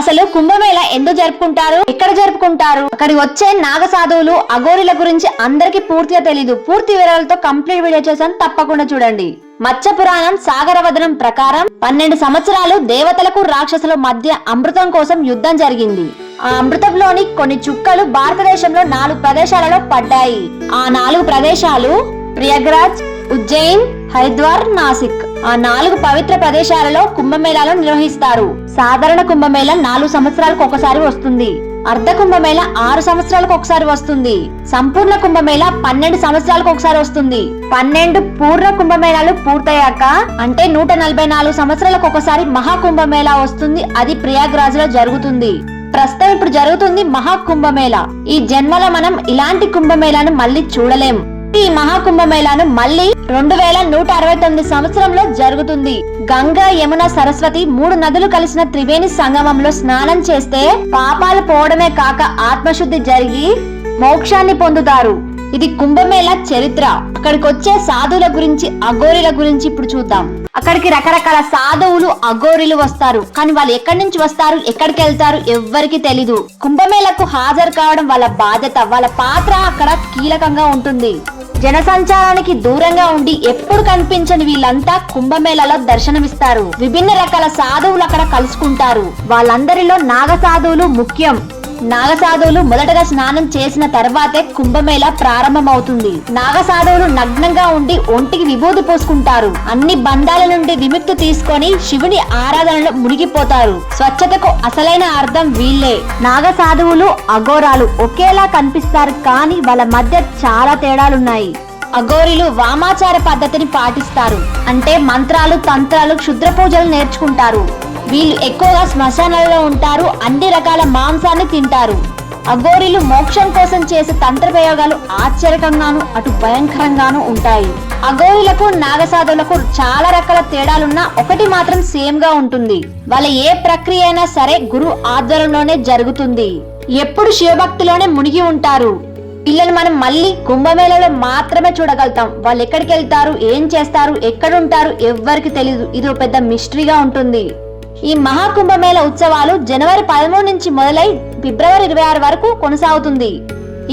అసలు కుంభమేళ ఎందుకు జరుపుకుంటారు? ఎక్కడ జరుపుకుంటారు? అక్కడికి వచ్చే నాగ సాధువులు అఘోరిల గురించి అందరికీ పూర్తిగా తెలీదు. పూర్తి వివరాలతో కంప్లీట్ వీడియో చేశాను. తప్పకుండా చూడండి. మత్స్య పురాణం సాగరవదనం ప్రకారం పన్నెండు సంవత్సరాలు దేవతలకు రాక్షసుల మధ్య అమృతం కోసం యుద్ధం జరిగింది. ఆ అమృతంలోని కొన్ని చుక్కలు భారతదేశంలో నాలుగు ప్రదేశాలలో పడ్డాయి. ఆ నాలుగు ప్రదేశాలు ప్రయాగ్రాజ్ ఉజ్జయిన్ హరిద్వార్ నాసిక్. ఆ నాలుగు పవిత్ర ప్రదేశాలలో కుంభమేళాలు నిర్వహిస్తారు. సాధారణ కుంభమేళ నాలుగు సంవత్సరాలకు ఒకసారి వస్తుంది. అర్ధ కుంభమేళ ఆరు సంవత్సరాలకు ఒకసారి వస్తుంది. సంపూర్ణ కుంభమేళ పన్నెండు సంవత్సరాలకు ఒకసారి వస్తుంది. పన్నెండు పూర్ణ కుంభమేళాలు పూర్తయ్యాక అంటే నూట నలభై నాలుగు సంవత్సరాలకు ఒకసారి మహాకుంభమేళ వస్తుంది. అది ప్రయాగ్రాజ్లో జరుగుతుంది. ప్రస్తుతం ఇప్పుడు జరుగుతుంది మహాకుంభమేళ. ఈ జన్మలో మనం ఇలాంటి కుంభమేళాను మళ్ళీ చూడలేం. ఈ మహాకుంభమేళాను మళ్ళీ రెండు వేల నూట అరవై తొమ్మిది సంవత్సరంలో జరుగుతుంది. గంగా యమున సరస్వతి మూడు నదులు కలిసిన త్రివేణి సంగమంలో స్నానం చేస్తే పాపాలు పోవడమే కాక ఆత్మశుద్ధి జరిగి మోక్షాన్ని పొందుతారు. ఇది కుంభమేళ చరిత్ర. అక్కడికి వచ్చే సాధువుల గురించి అఘోరిల గురించి ఇప్పుడు చూద్దాం. అక్కడికి రకరకాల సాధువులు అఘోరిలు వస్తారు. కానీ వాళ్ళు ఎక్కడి నుంచి వస్తారు ఎక్కడికి వెళ్తారు ఎవ్వరికి తెలీదు. కుంభమేళకు హాజరు కావడం వాళ్ళ బాధ్యత. వాళ్ళ పాత్ర అక్కడ కీలకంగా ఉంటుంది. జనసంచారానికి దూరంగా ఉండి ఎప్పుడు కనిపించని వీళ్ళంతా కుంభమేళలో దర్శనమిస్తారు. విభిన్న రకాల సాధువులు అక్కడ కలుసుకుంటారు. వాళ్ళందరిలో నాగ సాధువులు ముఖ్యం. నాగసాధువులు మొదటగా స్నానం చేసిన తర్వాతే కుంభమేళ ప్రారంభమవుతుంది. నాగసాధువులు నగ్నంగా ఉండి ఒంటికి విభూతి పోసుకుంటారు. అన్ని బంధాల నుండి విముక్తి తీసుకొని శివుని ఆరాధనలో మునిగిపోతారు. స్వచ్ఛతకు అసలైన అర్థం వీళ్ళే. నాగసాధువులు అఘోరాలు ఒకేలా కనిపిస్తారు కానీ వాళ్ళ మధ్య చాలా తేడాలున్నాయి. అఘోరిలు వామాచార పద్ధతిని పాటిస్తారు. అంటే మంత్రాలు తంత్రాలు క్షుద్ర పూజలు నేర్చుకుంటారు. వీళ్ళు ఎక్కువగా శ్మశానాలలో ఉంటారు అన్ని రకాల మాంసాన్ని తింటారు. అఘోరీలు మోక్షం కోసం చేసే తంత్ర ప్రయోగాలు ఆశ్చర్యకంగాను అటు భయంకరంగాను ఉంటాయి. అఘోరీలకు నాగసాధులకు చాలా రకాల తేడాలున్నా ఒకటి మాత్రం సేమ్గా ఉంటుంది. వాళ్ళ ఏ ప్రక్రియ అయినా సరే గురు ఆధ్వర్యంలోనే జరుగుతుంది. ఎప్పుడు శివభక్తిలోనే మునిగి ఉంటారు. పిల్లలు మనం మళ్ళీ కుంభమేళలో మాత్రమే చూడగలుగుతాం. వాళ్ళు ఎక్కడికి వెళ్తారు ఏం చేస్తారు ఎక్కడుంటారు ఎవ్వరికి తెలియదు ఇది ఒక పెద్ద మిస్టరీగా ఉంటుంది. ఈ మహాకుంభమేళ ఉత్సవాలు జనవరి పదమూడు నుంచి మొదలై ఫిబ్రవరి ఇరవై ఆరు వరకు కొనసాగుతుంది.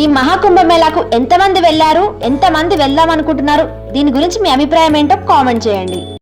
ఈ మహాకుంభమేళాకు ఎంతమంది వెళ్ళారు ఎంతమంది వెళ్దాం అనుకుంటున్నారు? దీని గురించి మీ అభిప్రాయం ఏంటో కామెంట్ చేయండి.